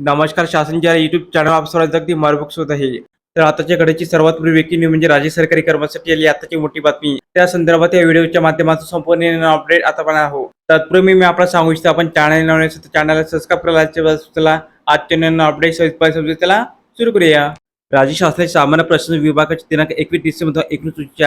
नमस्कार शासनच्या YouTube channel आप सर्वांचं अगदी मार्गदर्शक होत आहे. तर आताच्या घडीची सर्वात पूर्वी न्यूज म्हणजे राज्य सरकारी कर्मचारी आली आताची मोठी बातमी. त्या संदर्भात या व्हिडिओच्या माध्यमातून संपूर्ण अपडेट आता पण आहो तत्पूर्वी मी आपल्याला सांगू इच्छितो आपण चॅनल चॅनलला सबस्क्राईब करायला आजच्या अपडेट त्याला सुरू करूया. राज्य शासनाचे सामान्य प्रशासन विभागाच्या दिनांक एकवीस डिसेंबर एकोणीस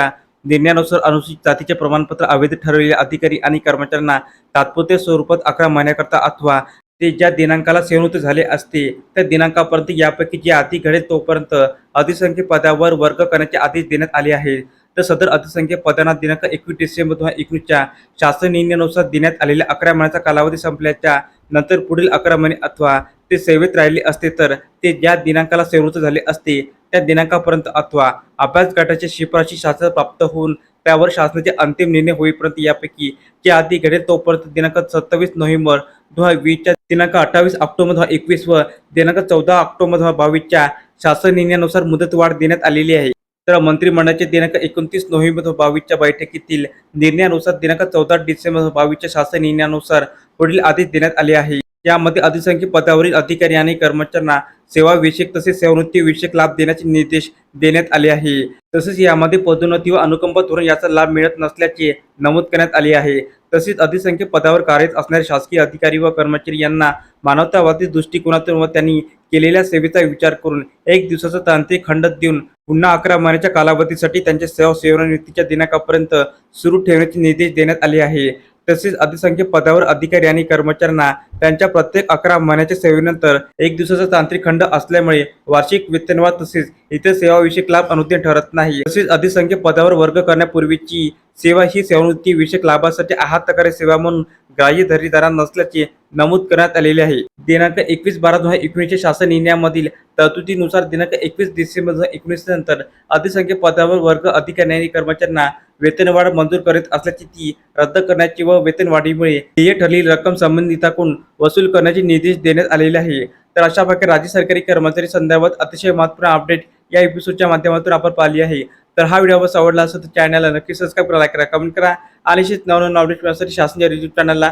निर्णयानुसार अनुसूचित जातीचे प्रमाणपत्र अवैध ठरवलेल्या अधिकारी आणि कर्मचाऱ्यांना तात्पुरत्या स्वरूपात अकरा महिन्याकरता अथवा ते ज्या दिनांकाला सेवृत्त झाले असते त्या दिनांकापर्यंत यापैकी जे अति घडेल तोपर्यंत अधिसंख्य पदावर वर्ग करण्याचे आदेश देण्यात आले आहेत तर सदर अधिसंख्य पदांना दिनांक एकवीस डिसेंबर दोन हजार एकवीसच्या शासन निर्णयानुसार देण्यात आलेल्या अकरा महिन्याचा कालावधी संपल्याच्या नंतर पुढील अकरा महिने अथवा ते सेवेत राहिले असते तर ते ज्या दिनांकाला सेवृत्त झाले असते त्या दिनांकापर्यंत अथवा अभ्यास गटाच्या शिफारशी शासन प्राप्त होऊन त्यावर शासनाचे अंतिम निर्णय होईपर्यंत यापैकी जे आधी घडेल तोपर्यंत दिनांक सत्तावीस नोव्हेंबर दोन हजार वीसच्या दिनांक अठ्ठावीस ऑक्टोबर दोन हजार एकवीस व दिनांक चौदा ऑक्टोबर दोन हजार बावीसच्या शासन निर्णयानुसार मुदतवाढ देण्यात आलेली आहे. तर मंत्रिमंडळाचे दिनांक एकोणतीस नोव्हेंबर दोन बावीसच्या बैठकीतील निर्णयानुसार दिनांक चौदा डिसेंबर दोन बावीसच्या शासन निर्णयानुसार पुढील आदेश देण्यात आले आहे. यामध्ये अधिसंख्य पदावरील अधिकारी आणि कर्मचाऱ्यांना सेवाविषयक तसेच सेवानिवृत्तीविषयक लाभ देण्याचे निर्देश देण्यात आले आहे. तसेच यामध्ये पदोन्नती व अनुकंप धोरण याचा लाभ मिळत नसल्याचे नमूद करण्यात आले आहे. तसेच अधिसंख्य पदावर कार्यरत असणारे शासकीय अधिकारी व कर्मचारी यांना मानवतावादी दृष्टिकोनातून व त्यांनी केलेल्या सेवेचा विचार करून एक दिवसाचा तांत्रिक खंड देऊन पुन्हा अकरा महिन्याच्या कालावधीसाठी त्यांच्या सेवा सेवानिवृत्तीच्या दिनांकापर्यंत सुरू ठेवण्याचे निर्देश देण्यात आले आहे. तसेच अधिसंख्य पदावर अधिकारी आणि कर्मचाऱ्यांना त्यांच्या प्रत्येक अकरा महिन्याच्या सेवेनंतर एक दिवसाचा तांत्रिक खंड असल्यामुळे वार्षिक वेतनवाद तसेच इतर सेवाविषयक लाभ अनुदान ठरत नाही. तसेच अधिसंख्य पदावर वर्ग करण्यापूर्वीची सेवा ही सेवानिवृत्ती विषयक लाभासाठी आहात तक्रारी सेवा म्हणून ग्राह्य धरली जाणार नसल्याचे नमूद करण्यात आलेले आहे. दिनांक एकवीस बारा दोन हजार एकोणीसच्या शासन निर्णयामधील तरतुदीनुसार दिनांक एकवीस डिसेंबर दोन हजार एकोणीस नंतर अधिसंख्य पदावर वर्ग अधिकारी आणि कर्मचाऱ्यांना वेतनवाढ मंजूर करीत असल्याची ती रद्द करण्याची व वेतनवाढीमुळे ध्येय ठरलेली रक्कम संबंधिताकडून वसूल करण्याचे निर्देश देण्यात आलेले आहे. तर अशा प्रकारे राज्य सरकारी कर्मचारी संदर्भात अतिशय महत्त्वपूर्ण अपडेट या एपिसोडच्या माध्यमातून आपण पाहिली आहे. तर हा व्हिडिओ आवडला असेल तर चॅनलला नक्की सबस्क्राईब करा लाईक करा कमेंट करा आणि नवनवीन अपडेट मिळण्यासाठी शासनाच्या युट्यूब चॅनलला